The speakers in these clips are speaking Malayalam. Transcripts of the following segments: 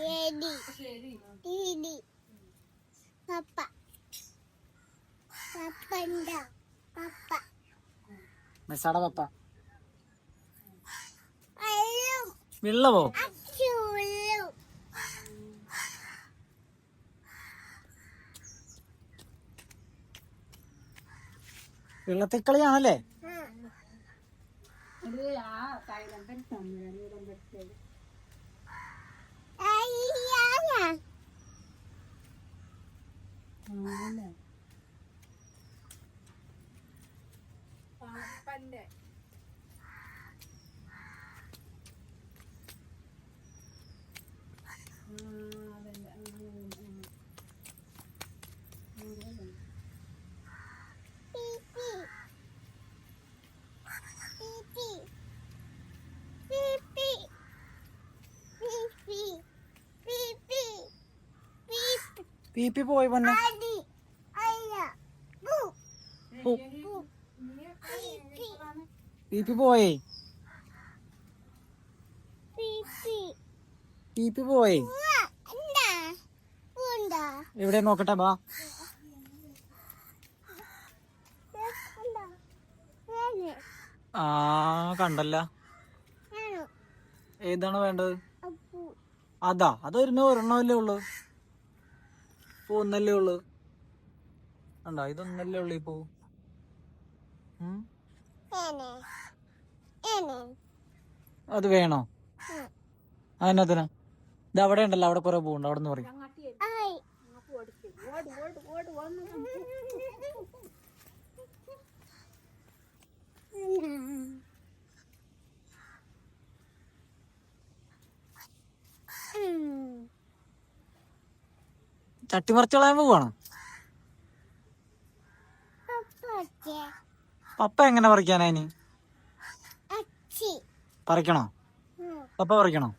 ശരി. ശരി. ദീദി പപ്പ. എന്താ പപ്പ. മിസ്സാട പപ്പ. അയ്യോ. വെള്ളവോ? അച്ഛുള്ളു വെള്ളത്തിക്കളിയാണല്ലേ? ആ. അയ്യാ ആണല്ലേ പാപ്പന്റെ പി പി പോയി ബു പോ. പി പോയി. പി. പി പോയി. എവിടെ നോക്കട്ടെ ബാ. ആ കണ്ടല്ല. ഏതാണ് വേണ്ടത്? അതാ അതൊരു ഒരെണ്ണമല്ലേ ഉള്ളു. ഇപ്പൊ ഒന്നല്ലേ ഉള്ളു. കണ്ടോ? ഇതൊന്നല്ലേ ഉള്ളു ഇപ്പൊ. അത് വേണോ. അതിനകത്തിനാ ഇത് അവിടെ ഉണ്ടല്ലോ അവിടെ കുറെ പോകുന്നുണ്ട് അവിടെ നിന്ന് പറയും ചട്ടിമറിച്ച് കളയാൻ പോവാണോ പപ്പ എങ്ങനെ പറിക്കാനാ ഇനി? പറിക്കണോ? പപ്പ പറിക്കണോ.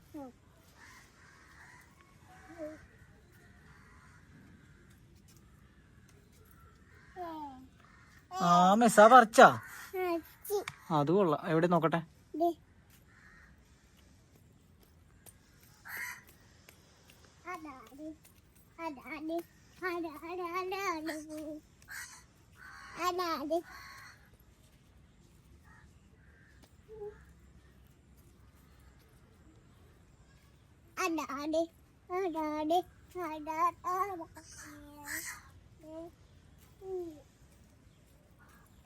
ആ മെസ്സാ പറിച്ചാ? അത് കൊള്ളാം. എവിടെ നോക്കട്ടെ?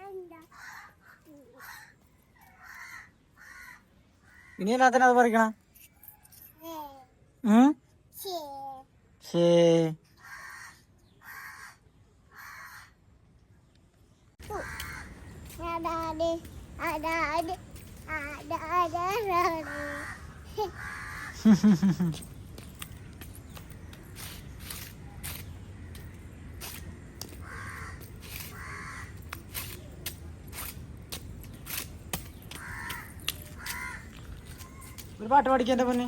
എന്താ? ഇനി എല്ലാത്തിനും അത് പറിക്കണ? അതാടി ഒരു പാട്ട് പഠിക്കാൻ പൊന്നെ.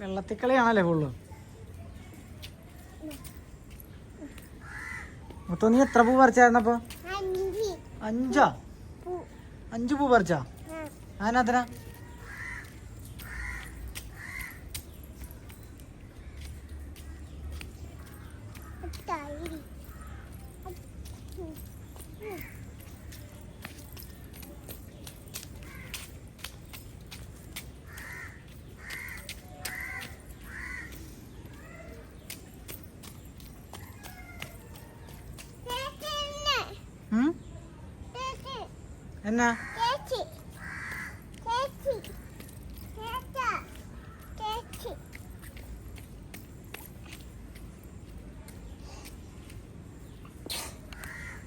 വെള്ളത്തിക്കളിയാണല്ലേ ഫുള്ള്? മൊത്തം നീ എത്ര പൂ പറിച്ചായിരുന്നപ്പോ അഞ്ചാ. അഞ്ചു? പൂ. പറിച്ചാ? അതിനകത്തിനാ തൈര് എന്നാ?